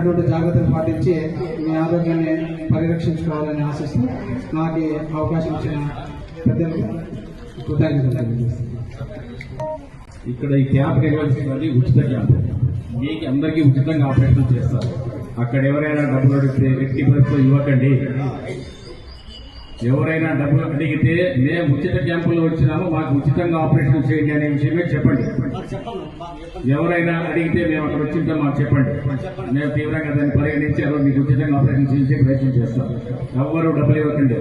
అటువంటి జాగ్రత్తలు పాటించి మీ ఆరోగ్యాన్ని పరిరక్షించుకోవాలని ఆశిస్తూ నాకు అవకాశం ఇచ్చిన పెద్దలకు కృతజ్ఞతలు ఇక్కడ ఈ క్యాంప్ నిర్వహిస్తున్నది ఉచిత క్యాంప్. మీకు అందరికీ ఉచితంగా ఆపరేషన్ చేస్తారు. అక్కడ ఎవరైనా డబ్బులు అడిగితే ఎట్టి పరిస్థితుల్లో ఇవ్వకండి. ఎవరైనా డబ్బులు అడిగితే మేము ఉచిత క్యాంపులో వచ్చినాము మాకు ఉచితంగా ఆపరేషన్ చేయండి అనే విషయమే చెప్పండి. ఎవరైనా అడిగితే మేము అక్కడ వచ్చింటే మాకు చెప్పండి. మేము తీవ్రంగా దాన్ని పరిగణించి ఎవరు మీకు ఉచితంగా ఆపరేషన్ చేయించే ప్రయత్నం చేస్తాం. ఎవరు డబ్బులు ఇవ్వకండి.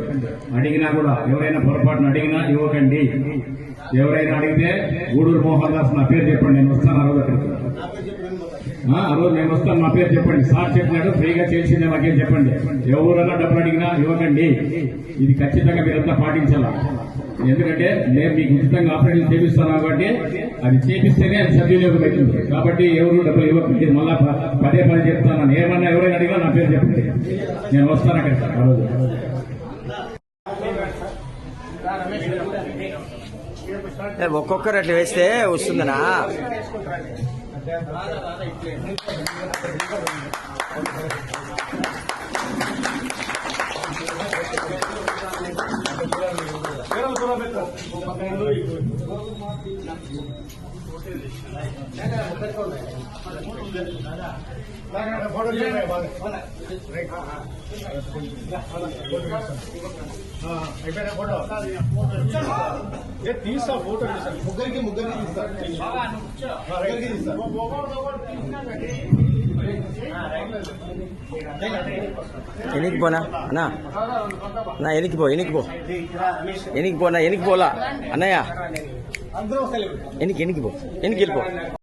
అడిగినా కూడా ఎవరైనా పొరపాటున అడిగినా ఇవ్వకండి. ఎవరైనా అడిగితే గూడూరు మోహన్ దాస్ నా పేరు చెప్పండి నేను వస్తాను అక్కడికి. ఆ, రోజు నేను వస్తాను. నా పేరు చెప్పండి. సార్ చెప్పినాడు. ఫ్రీగా చేసిందే మాకేం చెప్పండి. ఎవరైనా డబ్బులు అడిగినా ఇవ్వకండి. ఇది ఖచ్చితంగా మీరంతా పాటించాలా. ఎందుకంటే నేను మీకు ఉచితంగా ఆపరేషన్ చేపిస్తాను కాబట్టి అది చేపిస్తేనే అది సద్వినియోగం అవుతుంది. కాబట్టి ఎవరు డబ్బులు ఇవ్వకండి మళ్ళా పదే పదే చెప్తాను. ఏమన్నా ఎవరైనా అడిగినా నా పేరు చెప్పండి. నేను వస్తాను అక్కడికి. ఆ రోజు. ఒక్కొక్కరు అట్లా వేస్తే వస్తుందనా? ఫోటో తీస్తా ముగ్గురికి ముగ్గురికి తీస్తా. ముగ్గురికి తీస్తా. ఎనికి పోనా? అన్నా. అన్నా ఎనికి పో ఎనికి పో. ఎనికి పోనా ఎనికి పోలా? అన్నయ్య. ఎనికి ఎనికి పో ఎనికి వెళ్ళిపో.